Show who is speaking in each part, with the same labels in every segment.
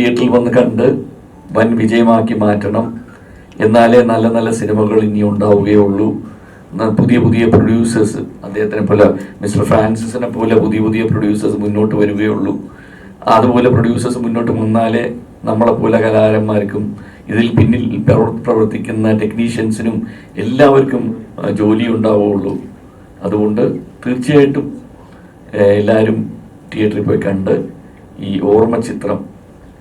Speaker 1: തിയേറ്ററിൽ വന്ന് കണ്ട് വൻ വിജയമാക്കി മാറ്റണം. എന്നാലേ നല്ല നല്ല സിനിമകൾ ഇനി ഉണ്ടാവുകയുള്ളൂ. പുതിയ പുതിയ പ്രൊഡ്യൂസേഴ്സ് അദ്ദേഹത്തിനെ പോലെ മിസ്റ്റർ ഫ്രാൻസിസിനെ പോലെ പുതിയ പുതിയ പ്രൊഡ്യൂസേഴ്സ് മുന്നോട്ട് വരികയുള്ളൂ. അതുപോലെ പ്രൊഡ്യൂസേഴ്സ് മുന്നോട്ട് വന്നാലേ നമ്മളെപ്പോലെ കലാകാരന്മാർക്കും ഇതിൽ പിന്നിൽ പ്രവർത്തിക്കുന്ന ടെക്നീഷ്യൻസിനും എല്ലാവർക്കും ജോലി ഉണ്ടാവുകയുള്ളൂ അതുകൊണ്ട് തീർച്ചയായിട്ടും എല്ലാവരും തിയേറ്ററിൽ പോയി കണ്ട് ഈ ഓർമ്മ ചിത്രം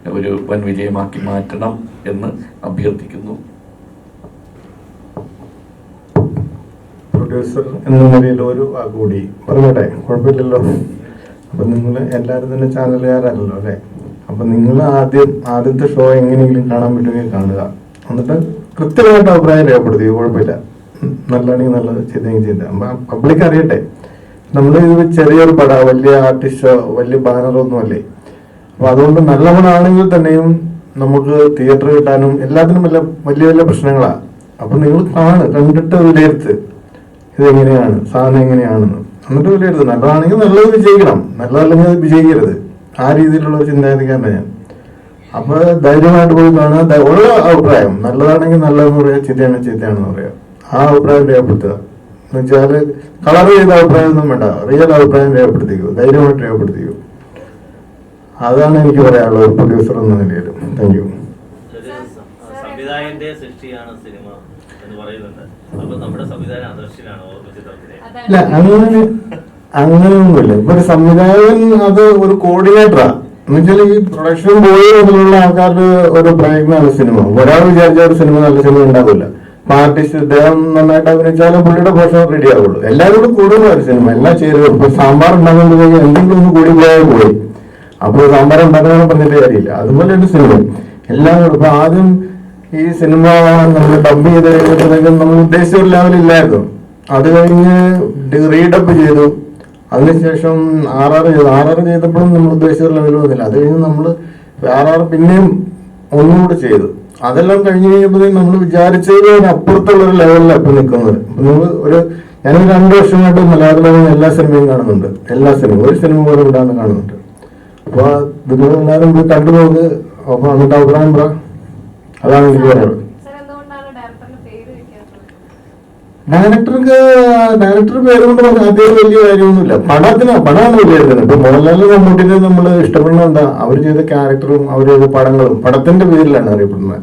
Speaker 1: ഒരു വൻ വിജയമാക്കി മാറ്റണം എന്ന് അഭ്യർത്ഥിക്കുന്നു.
Speaker 2: പ്രൊഡ്യൂസർ എന്ന നിലയിൽ ഒരു കൂടി പറഞ്ഞോട്ടെ കുഴപ്പമില്ലല്ലോ. അപ്പൊ നിങ്ങൾ എല്ലാവരും തന്നെ ചാനലുകാരല്ലോ അല്ലേ? അപ്പൊ നിങ്ങൾ ആദ്യം ആദ്യത്തെ ഷോ എങ്ങനെയെങ്കിലും കാണാൻ പറ്റുമെങ്കിൽ കാണുക. എന്നിട്ട് കൃത്യമായിട്ട് അഭിപ്രായം രേഖപ്പെടുത്തി. കുഴപ്പമില്ല. നല്ലതാണെങ്കിൽ നല്ലത് ചെയ്തെങ്കിൽ ചെയ്ത പബ്ലിക് അറിയട്ടെ. നമ്മൾ ഇത് ചെറിയൊരു പട വലിയ ആർട്ടിസ്റ്റോ വലിയ ബാനറോ ഒന്നും അല്ലേ അപ്പൊ അതുകൊണ്ട് നല്ലവനാണെങ്കിൽ തന്നെയും നമുക്ക് തിയേറ്റർ കിട്ടാനും എല്ലാത്തിനും വല്ല വലിയ വലിയ പ്രശ്നങ്ങളാ. അപ്പൊ നിങ്ങൾ കാണ് കണ്ടിട്ട് വിലയിരുത്ത്. ഇതെങ്ങനെയാണ് സാധനം എങ്ങനെയാണെന്ന്. എന്നിട്ട് വിലയിരുത്ത്. നല്ലതാണെങ്കിൽ നല്ലത് വിജയിക്കണം. നല്ലതല്ലെങ്കിൽ വിജയിക്കരുത്. ആ രീതിയിലുള്ള ചിന്താഗതിക്കാരനാണ് ഞാൻ. അപ്പൊ ധൈര്യമായിട്ട് പോയി കാണുക. ഓരോ അഭിപ്രായം. നല്ലതാണെങ്കിൽ നല്ലതെന്ന് പറയാം ചീത്തയാണെങ്കിൽ ചീത്തയാണെന്ന് പറയാം. ആ അഭിപ്രായം രേഖപ്പെടുത്തുക. എന്ന് വെച്ചാൽ കളർ ചെയ്ത അഭിപ്രായം ഒന്നും വേണ്ട. റിയൽ അഭിപ്രായം രേഖപ്പെടുത്തിക്കൂ. ധൈര്യമായിട്ട് രേഖപ്പെടുത്തിക്കൂ. അതാണ് എനിക്ക് പറയാനുള്ളത് ഒരു പ്രൊഡ്യൂസർ എന്ന നിലയിൽ. താങ്ക് യു
Speaker 3: സംവിധായകന്റെ സൃഷ്ടിയാണ് സിനിമ എന്ന് പറയുന്നുണ്ട്. അപ്പൊ നമ്മുടെ സംവിധാനം ആദർശനാണ് ഓർമ്മ ചിത്രത്തിലെ?
Speaker 2: ഇല്ല അങ്ങനെ അങ്ങനെയൊന്നുമില്ല. ഇപ്പൊ ഒരു സംവിധായകൻ അത് ഒരു കോർഡിനേറ്ററാ. എന്നുവെച്ചാൽ ഈ പ്രൊഡക്ഷൻ ബോർഡ് മുതലുള്ള ആൾക്കാരുടെ ഒരു പ്രയത്നമാണ് സിനിമ. ഒരാൾ വിചാരിച്ച ഒരു സിനിമ നല്ല സിനിമ ഉണ്ടാവില്ല. അപ്പൊ ആർട്ടിസ്റ്റ് ഇദ്ദേഹം നന്നായിട്ട് അഭിനയിച്ചാലും പുള്ളിയുടെ പോഷൻ റെഡി ആവുള്ളൂ. എല്ലാവരും കൂടെ കൂടുന്ന ഒരു സിനിമ. എല്ലാം ചേരുക ഇപ്പൊ സാമ്പാർ ഉണ്ടാകുമ്പോഴത്തേക്ക് എന്തെങ്കിലും ഒന്ന് കൂടി പോയാൽ പോയി. അപ്പോൾ സാമ്പാർ ഉണ്ടാക്കണമെന്ന് പറഞ്ഞിട്ട് കാര്യമില്ല. അതുപോലെ ഒരു സിനിമ എല്ലാം ഇപ്പൊ ആദ്യം ഈ സിനിമ നമ്മൾ ഡബ് ചെയ്ത് കഴിഞ്ഞപ്പോഴത്തേക്കും നമ്മൾ ഉദ്ദേശിച്ച ഒരു ലെവലില്ലായിരുന്നു അത് കഴിഞ്ഞ് റീഡപ്പ് ചെയ്തു. അതിനുശേഷം ആർ ആർ ചെയ്തു. ആർ ആർ ചെയ്തപ്പോഴും നമ്മൾ ഉദ്ദേശിച്ച ഒരു ലെവലിൽ വന്നില്ല. അത് കഴിഞ്ഞ് നമ്മൾ ആർ ആർ പിന്നെയും ഒന്നുകൂടെ ചെയ്തു. അതെല്ലാം കഴിഞ്ഞ് കഴിഞ്ഞപ്പോഴത്തേക്കും നമ്മൾ വിചാരിച്ചതിന് അപ്പുറത്തുള്ള ഒരു ലെവലിലാണ് ഇപ്പൊ നിൽക്കുന്നത്. നമ്മൾ ഒരു ഞാനൊരു രണ്ട് വർഷമായിട്ട് മലയാളത്തിലെ എല്ലാ സിനിമയും കാണുന്നുണ്ട്. എല്ലാ സിനിമയും ഒരു സിനിമ പോലും ഇടാന്ന് കാണുന്നുണ്ട്. അപ്പൊ നിങ്ങൾ എല്ലാവരും ഇത് കണ്ടുപോകുന്നത് അപ്പൊ എന്നിട്ട് അഭിപ്രായം പറ. അതാണ് എനിക്ക്
Speaker 4: പറയുന്നത്
Speaker 2: ഡയറക്ടർക്ക് ഡയറക്ടർ പേര് കൊണ്ട് പറഞ്ഞാൽ അദ്ദേഹം വലിയ കാര്യമൊന്നുമില്ല. പടത്തിന് പടമാണ് വിലയിരുത്തുന്നത് ഇപ്പൊ മോഹൻലാലിന് മമ്മൂട്ടിനെ നമ്മൾ ഇഷ്ടപ്പെടുന്നത് എന്താ? അവർ ചെയ്ത ക്യാരക്ടറും അവർ ചെയ്ത പടങ്ങളും പടത്തിന്റെ പേരിലാണ് അറിയപ്പെടുന്നത്.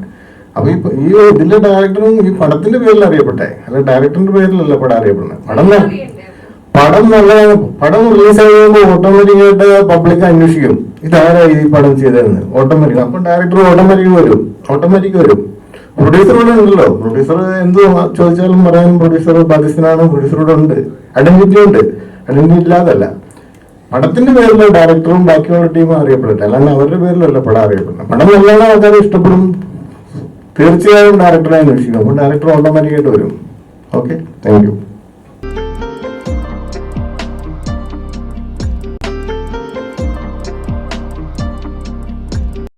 Speaker 2: അപ്പൊ ഈ ഈ ഇതിന്റെ ഡയറക്ടറും ഈ പടത്തിന്റെ പേരിൽ അറിയപ്പെട്ടെ അല്ല ഡയറക്ടറിന്റെ പേരിലല്ല പടം അറിയപ്പെടുന്നത്. പടം പടം നല്ല പടം റിലീസ് ആകുമ്പോൾ ഓട്ടോമാറ്റിക് ആയിട്ട് പബ്ലിക് അന്വേഷിക്കും. ഇതാരാ ഈ പടം ചെയ്തതെന്ന്. ഓട്ടോമാറ്റിക് അപ്പൊ ഡയറക്ടർ ഓട്ടോമാറ്റിക് വരും. ഓട്ടോമാറ്റിക് വരും. പ്രൊഡ്യൂസർ ഇവിടെ ഉണ്ടല്ലോ. പ്രൊഡ്യൂസർ എന്ത് ചോദിച്ചാലും പറയാൻ പ്രൊഡ്യൂസർ ബാധ്യസ്ഥനാണ്? പ്രൊഡ്യൂസർ ഉണ്ട്. ഐഡന്റിറ്റി ഉണ്ട്. ഐഡന്റിറ്റി ഇല്ലാതല്ല. പടത്തിന്റെ പേരിൽ ഡയറക്ടറും ബാക്കിയുള്ള ടീമും അറിയപ്പെടട്ടെ. അല്ലാണ്ട് അവരുടെ പേരിലല്ല പടം അറിയപ്പെടുന്നത്. പടം നല്ലോണം ആൾക്കാർ ഇഷ്ടപ്പെടും. തീർച്ചയായും ഡയറക്ടറെ അന്വേഷിക്കും. അപ്പോൾ ഡയറക്ടർ ഓട്ടോമാറ്റിക്കായിട്ട് വരും. Okay thank you